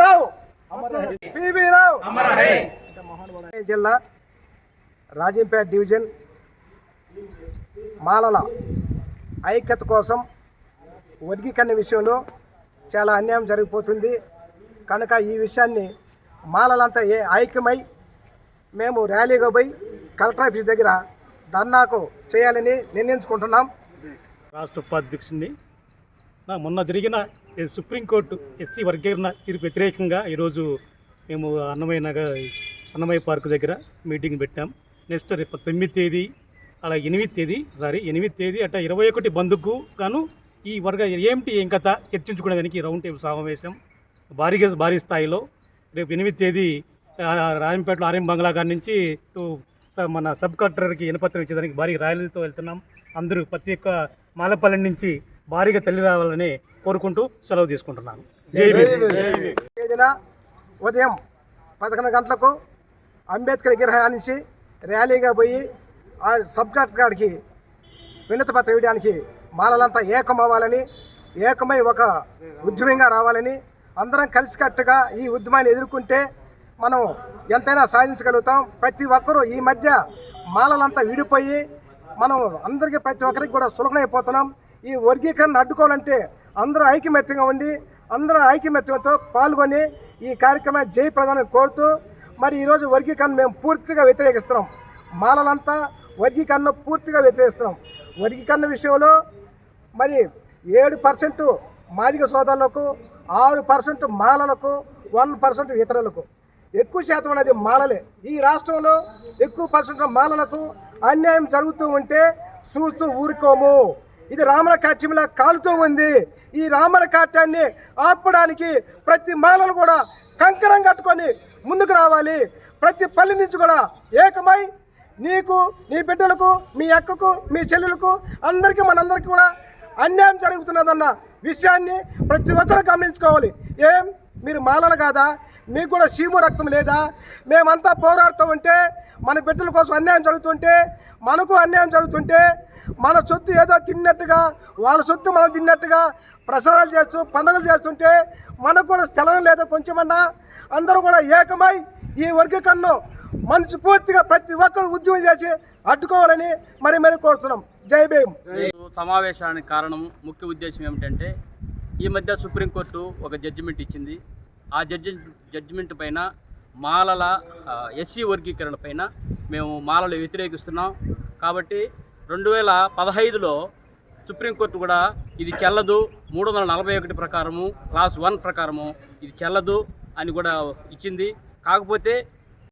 రావు. రావు. జిల్లా? రాజంపేట డివిజన్. మాలల ఐక్యత కోసం వర్గీకరణ విషయంలో చాలా అన్యాయం జరిగిపోతుంది. కనుక ఈ విషయాన్ని మాలలంతా ఏ ఐక్యమై మేము ర్యాలీగా పోయి కలెక్టర్ ఆఫీస్ దగ్గర ధర్నాకు చేయాలని నిర్ణయించుకుంటున్నాం. రాష్ట్ర ఉపాధ్యక్షుడిని నా మొన్న జరిగిన సుప్రీంకోర్టు ఎస్సీ వర్గీకరణ తీర్పు వ్యతిరేకంగా ఈరోజు మేము అన్నమయ్య నగర్ అన్నమయ్య పార్క్ దగ్గర మీటింగ్ పెట్టాం. నెక్స్ట్ రేపు తొమ్మిది తేదీ అలా ఎనిమిది తేదీ సారీ ఎనిమిది తేదీ అట్ట ఇరవై ఒకటి బంధుకు గాను ఈ వర్గ ఏమిటి ఏం కథ చర్చించుకునేదానికి రౌండ్ టేబుల్ సమావేశం భారీగా భారీ స్థాయిలో రేపు ఎనిమిది తేదీ రాజంపేటలో రాయంపేటలో ఆర్ఎం బంగ్లా గారి నుంచి టూ మన సబ్ కలెక్టర్కి ఇనపత్రం ఇచ్చేదానికి భారీ ర్యాలీతో వెళ్తున్నాం. అందరూ ప్రతి ఒక్క మాలపల్లి నుంచి భారీగా తల్లి రావాలని కోరుకుంటూ సెలవు తీసుకుంటున్నాను. తేదీన ఉదయం పదకొండు గంటలకు అంబేద్కర్ విగ్రహం నుంచి ర్యాలీగా పోయి ఆ సబ్ కలెక్టర్ గారికి వినతి పత్రం ఇవ్వడానికి మాలలంతా ఏకం అవ్వాలని ఏకమై ఒక ఉద్యమంగా రావాలని అందరం కలిసికట్టుగా ఈ ఉద్యమాన్ని ఎదుర్కొంటే మనం ఎంతైనా సాధించగలుగుతాం. ప్రతి ఒక్కరూ ఈ మధ్య మాలలంతా విడిపోయి మనం అందరికీ ప్రతి ఒక్కరికి కూడా సులభమైపోతున్నాం. ఈ వర్గీకరణ అడ్డుకోవాలంటే అందరూ ఐకమత్యంగా ఉండి అందరూ ఐకమత్యంతో పాల్గొని ఈ కార్యక్రమాన్ని జయప్రదాన్ని కోరుతూ మరి ఈరోజు వర్గీకరణ మేము పూర్తిగా వ్యతిరేకిస్తున్నాం. మాలలంతా వర్గీకరణ పూర్తిగా వ్యతిరేకిస్తున్నాం. వర్గీకరణ విషయంలో మరి ఏడు పర్సెంట్ మాదిగ సోదరులకు ఆరు పర్సెంట్ మాలలకు వన్ పర్సెంట్ ఇతరులకు ఎక్కువ శాతం అనేది మాలలే. ఈ రాష్ట్రంలో ఎక్కువ పర్సెంట్ మాలలకు అన్యాయం జరుగుతూ ఉంటే చూస్తూ ఊరుకోము. ఇది రామల కాట్యంలా కాలుతూ ఉంది. ఈ రామల కాట్యాన్ని ఆర్పడానికి ప్రతి మాలలు కూడా కంకణం కట్టుకొని ముందుకు రావాలి. ప్రతి పల్లె నుంచి కూడా ఏకమై నీకు నీ బిడ్డలకు మీ అక్కకు మీ చెల్లెలకు అందరికీ మనందరికీ కూడా అన్యాయం జరుగుతున్నదన్న విషయాన్ని ప్రతి ఒక్కరు గమనించుకోవాలి. ఏం? మీరు మాలలు కాదా? మీకు కూడా సీము రక్తం లేదా? మేమంతా పోరాడుతూ ఉంటే మన బిడ్డల కోసం అన్యాయం జరుగుతుంటే మనకు అన్యాయం జరుగుతుంటే మన సొత్తు ఏదో తిన్నట్టుగా వాళ్ళ సొత్తు మనం తిన్నట్టుగా ప్రసారాలు చేస్తూ పండుగలు చేస్తుంటే మనకు కూడా స్థలం లేదో కొంచెమన్నా. అందరూ కూడా ఏకమై ఈ వర్గీకరణను మనసు పూర్తిగా ప్రతి ఒక్కరు ఉద్యమం చేసి అడ్డుకోవాలని మరి మరి కోరుతున్నాం. జై భీమ్. సమావేశానికి కారణం ముఖ్య ఉద్దేశం ఏమిటంటే ఈ మధ్య సుప్రీంకోర్టు ఒక జడ్జిమెంట్ ఇచ్చింది. ఆ జడ్జి జడ్జిమెంట్ పైన మాలల ఎస్సీ వర్గీకరణ పైన మేము మాలలు వ్యతిరేకిస్తున్నాం. కాబట్టి రెండు వేల పదహైదులో సుప్రీంకోర్టు కూడా ఇది చెల్లదు. మూడు వందల నలభై ఒకటి ప్రకారము క్లాస్ వన్ ప్రకారము ఇది చెల్లదు అని కూడా ఇచ్చింది. కాకపోతే